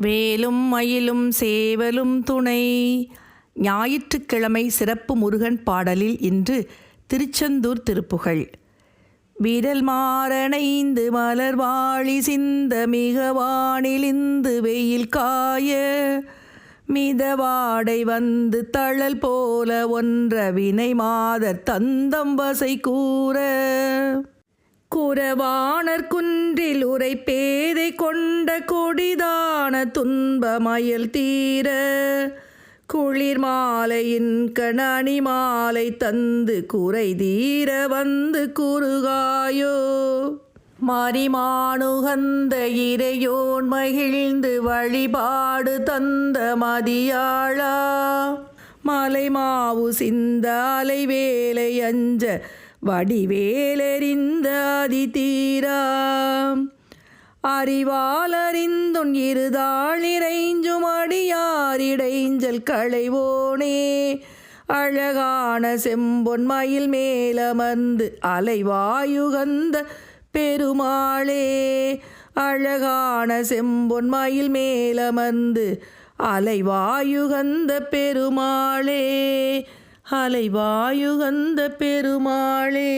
வேலும் மயிலும் சேவலும் துணை. ஞாயிற்றுக்கிழமை சிறப்பு முருகன் பாடலில் இன்று திருச்செந்தூர் திருப்புகழ். விரல் மாறணைந்து மலர் வாழி சிந்த மிக வானிலிந்து வெயில் காய. மிதவாடை வந்து தழல் போல ஒன்ற வினை மாதர் தந்தம் வசை கூற. குரவாணர் குன்றில் உரை பேதை கொண்ட கொடிதான துன்பமயல் தீர குளிர் மாலையின் கணனி மாலை தந்து குறை தீர வந்து குறுகாயோ? மரிமானுகந்த இறையோன் மகிழ்ந்து வழிபாடு தந்த மதியாளா? மலை மாவு சிந்த அலை வேலை அஞ்ச வடிவேலெறிந்த அதி தீரா இருதாள் நிறைஞ்சும் அடியாரிடைஞ்சல் களைவோனே. அழகான செம்பொன் மயில் மேலமர்ந்து அலைவாயுகந்த பெருமாளே. அழகான செம்பொன் மயில் மேலமர்ந்து அலைவாயுகந்த பெருமாளே. அலைவாயுகந்த பெருமாளே.